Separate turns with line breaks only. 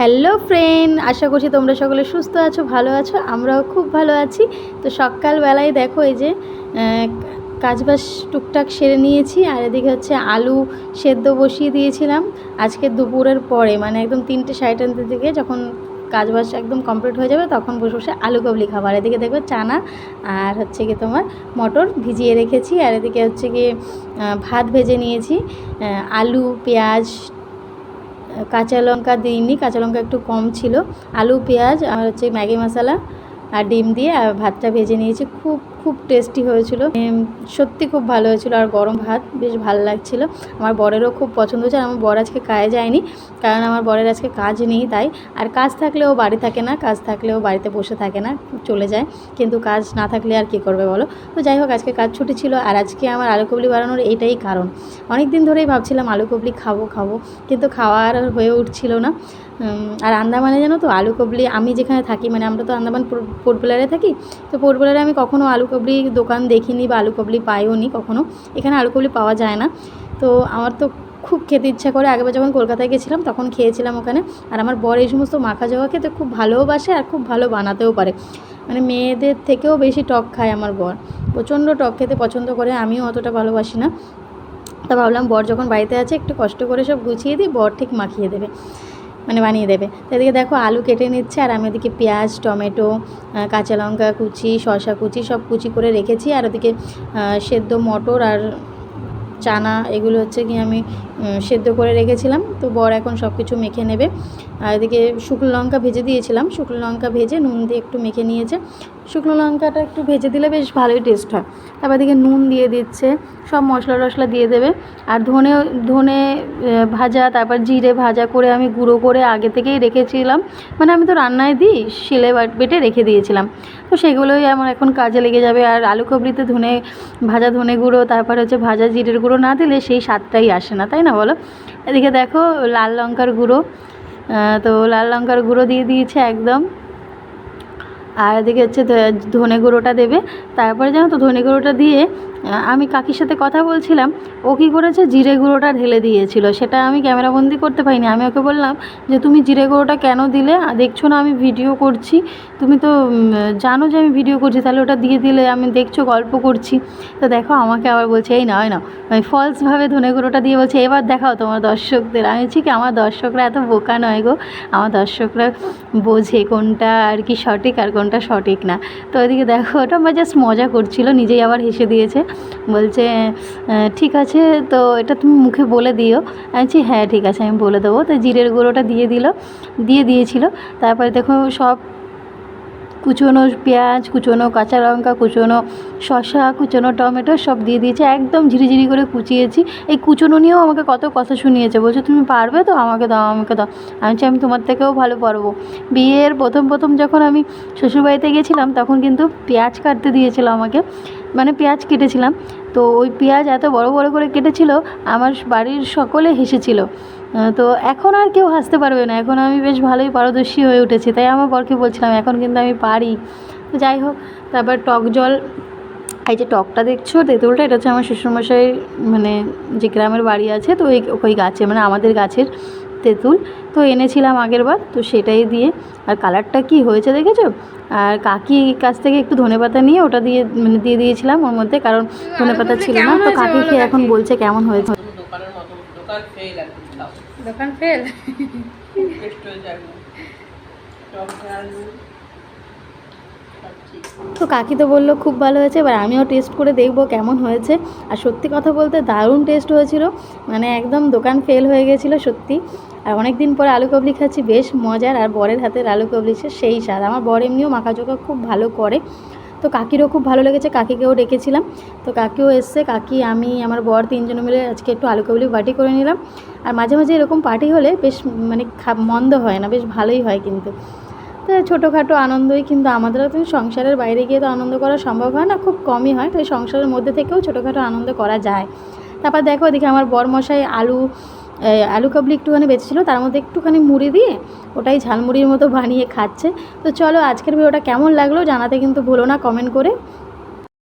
Hello friend, আশা করছি তোমরা সকলে সুস্থ আছো, ভালো আছো, আমরাও খুব ভালো আছি। তো সকালবেলায় দেখো এই যে কাজবাজ টুকটাক সেরে নিয়েছি, আর এদিকে হচ্ছে আলু সেদ্ধ বসিয়ে দিয়েছিলাম। আজকে দুপুরের পরে মানে একদম তিনটে সাড়ে দিকে যখন কাজবাজ একদম কমপ্লিট হয়ে যাবে, তখন বসে বসে আলু কাবলি খাবার এদিকে দেখবে চানা, আর হচ্ছে কি তোমার মটর ভিজিয়ে রেখেছি, আর এদিকে হচ্ছে কি ভাত ভেজে নিয়েছি আলু, পেঁয়াজ কাঁচা লঙ্কা দিইনি, কাঁচা লঙ্কা একটু কম ছিল। আলু, পেঁয়াজ আর হচ্ছে ম্যাগি মশলা আর ডিম দিয়ে ভাতটা ভেজে নিয়েছি। খুব খুব টেস্টি হয়েছিল সত্যি খুব ভালো হয়েছিল আর গরম ভাত বেশ ভালো লাগছিল আমার বরেরও খুব পছন্দ হয়েছে আর আমার বর আজকে কাজে যায়নি কারণ আমার বরের আজকে কাজ নেই তাই আর কাজ থাকলেও বাড়ি থাকে না কাজ থাকলেও বাড়িতে বসে থাকে না চলে যায় কিন্তু কাজ না থাকলে আর কি করবে বলো তো যাই হোক আজকে কাজ ছুটি ছিল আর আজকে আমার আলু কবলি বানানোর এটাই কারণ অনেক দিন ধরেই ভাবছিলাম আলু কবলি খাব খাব কিন্তু খাওয়া আর হয়ে উঠছিল না আর আন্দামানে জানো তো আলু কবলি আমি যেখানে থাকি মানে আমরা তো আন্দামান পোর- পোর্ট ব্লেয়ারে থাকি তো পোর্ট ব্লেয়ারে আমি কখনও আলু কাবলি দোকান দেখিনি বা আলু কাবলি পাইও নি কখনো। এখানে আলু কাবলি পাওয়া যায় না। তো আমার তো খুব খেতে ইচ্ছা করে। আগেবার যখন কলকাতায় গেছিলাম তখন খেয়েছিলাম ওখানে। আর আমার বর এই সমস্ত মাখা জবা খেতে খুব ভালোবাসে আর খুব ভালো বানাতেও পারে। মানে মেয়েদের থেকেও বেশি টক খায় আমার বর। প্রচণ্ড টক খেতে পছন্দ করে। আমিও অতটা ভালোবাসি না। তা ভাবলাম বর যখন বাড়িতে আছে একটু কষ্ট করে সব গুছিয়ে দিই বর ঠিক মাখিয়ে দেবে। মানে বানিয়ে দেবে। এদিকে দেখো আলু কেটে নিচ্ছে, আর আমি ওদিকে পেঁয়াজ, টমেটো কাঁচা লঙ্কা কুচি শশা কুচি সব কুচি করে রেখেছি। আর ওদিকে সেদ্ধ মটর আর চানা এগুলো হচ্ছে কি আমি সেদ্ধ করে রেখেছিলাম। তো বর এখন সব কিছু মেখে নেবে। আর এদিকে শুকনো লঙ্কা ভেজে দিয়েছিলাম। শুকনো লঙ্কা ভেজে নুন দিয়ে একটু মেখে নিয়েছে। শুকনো লঙ্কাটা একটু ভেজে দিলে বেশ ভালোই টেস্ট হয়। তারপর এদিকে নুন দিয়ে দিচ্ছে। সব মশলা টশলা দিয়ে দেবে। আর ধনে ধনে ভাজা, তারপর জিরে ভাজা করে আমি গুঁড়ো করে আগে থেকেই রেখেছিলাম। মানে আমি তো রান্নায় দিই, শিলে বাট- রেখে দিয়েছিলাম। তো সেগুলোই আমার এখন কাজে লেগে যাবে। আর আলু কবরিতে ধনে, ভাজা ধনে গুঁড়ো, তারপরে হচ্ছে ভাজা জিরের গুঁড়ো না দিলে সেই স্বাদটাই আসে না, তাই না বলো? এদিকে দেখো লাল লঙ্কার গুঁড়ো তো লাল লঙ্কার গুঁড়ো দিয়ে দিয়েছে একদম। আর এদিকে হচ্ছে ধনে গুঁড়োটা দেবে। তারপরে জানো তো ধনে গুঁড়োটা দিয়ে আমি কাকির সাথে কথা বলছিলাম, ও কী করেছে? জিরে গুঁড়োটা ঢেলে দিয়েছিল। সেটা আমি ক্যামেরাবন্দি করতে পারিনি। আমি ওকে বললাম যে, তুমি জিরে গুঁড়োটা কেন দিলে? দেখছ না, আমি ভিডিও করছি। তুমি তো জানো যে আমি ভিডিও করছি। তাহলে ওটা দিয়ে দিলে আমি দেখছ, গল্প করছি। তো দেখো, আমাকে আবার বলছে, এই নয় না আমি ফলসভাবে ধনে গুঁড়োটা দিয়ে বলছে, এবার দেখাও তোমার দর্শকদের। আমি বলছি, কি, আমার দর্শকরা এত বোকা নয় গো? আমার দর্শকরা বোঝে কোনটা আর কি সঠিক আর কোনটা সঠিক না। তো ওইদিকে দেখো, ওটা আমার জাস্ট মজা করছিল, নিজেই আবার হেসে দিয়েছে। বলছে ঠিক আছে, তো এটা তুমি মুখে বলে দিও। আমি বলছি হ্যাঁ ঠিক আছে, আমি বলে দেবো। তো জিরের গুঁড়োটা দিয়ে দিল, দিয়ে দিয়েছিল। তারপরে দেখো সব কুচোনো পেঁয়াজ, কুচোনো কাঁচা লঙ্কা, কুচোনো শসা, কুচোনো টমেটো সব দিয়ে দিয়েছে। একদম ঝিরিঝিরি করে কুচিয়েছি। এই কুচোনো নিয়েও আমাকে কত কথা শুনিয়েছে। বলছে, তুমি পারবে তো? আমাকে দাও আমাকে দাও। আমি আমি তোমার থেকেও ভালো পারব। বিয়ের প্রথম প্রথম যখন আমি শ্বশুরবাড়িতে গেছিলাম, তখন কিন্তু পেঁয়াজ কাটতে দিয়েছিল আমাকে। মানে পেঁয়াজ কেটেছিলাম। তো ওই পেঁয়াজ এত বড় বড় করে কেটেছিল, আমার বাড়ির সকলে হেসেছিল। তো এখন আর কেউ হাসতে পারবে না। এখন আমি বেশ ভালোই পারদর্শী হয়ে উঠেছি। তাই আমার বরকে বলছিলাম, এখন কিন্তু আমি পারি। তো যাই হোক, তারপর টক জল, এই যে টকটা দেখছ, তেঁতুলটা, এটা হচ্ছে আমার শ্বশুরমশাই মানে যে গ্রামের বাড়ি আছে, তো ওই ওই গাছে মানে আমাদের গাছের তেঁতুল। তো এনেছিলাম আগের বার তো সেটাই দিয়ে। আর কালারটা কি হয়েছে দেখেছ? আর কাকি কাছ থেকে একটু ধনেপাতা নিয়ে ওটা দিয়ে মানে দিয়ে দিয়েছিলাম ওর মধ্যে কারণ ধনেপাতা ছিল না। তো কাকি খেয়ে এখন বলছে কেমন হয়েছে।
দোকানের মতো দোকান ফেল
তো কাকি তো বলল, খুব ভালো হয়েছে। এবার আমিও টেস্ট করে দেখব কেমন হয়েছে। আর সত্যি কথা বলতে দারুণ টেস্ট হয়েছিল। মানে একদম দোকান ফেল হয়ে গেছিল সত্যি। আর অনেক দিন পরে আলু কাবলি খাচ্ছি, বেশ মজার। আর বরের হাতের আলু কাবলি সেই স্বাদ। আমার বর এমনিও মাখা চোখা খুব ভালো করে। তো কাকিরও খুব ভালো লেগেছে, কাকিকেও ডেকেছিলাম। তো কাকিও এসছে, কাকি, আমি, আমার বর তিনজন মিলে আজকে একটু আলু কাবলি পার্টি করে নিলাম। আর মাঝে মাঝে এরকম পার্টি হলে বেশ মানে মন্দ হয় না, বেশ ভালোই হয় কিন্তু। তো ছোটোখাটো আনন্দই কিন্তু আমাদের তো সংসারের বাইরে গিয়ে তো আনন্দ করা সম্ভব হয় না, খুব কমই হয়। তাই সংসারের মধ্যে থেকেও ছোটোখাটো আনন্দ করা যায়। তারপর দেখো ওদিকে আমার বরমশাই আলু আলু কাবলি একটুখানি বেঁচেছিলো, তার মধ্যে একটুখানি মুড়ি দিয়ে ওটাই ঝালমুড়ির মতো বানিয়ে খাচ্ছে। তো চলো আজকের ভিডিওটা কেমন লাগল জানাতে কিন্তু ভুলো না কমেন্ট করে।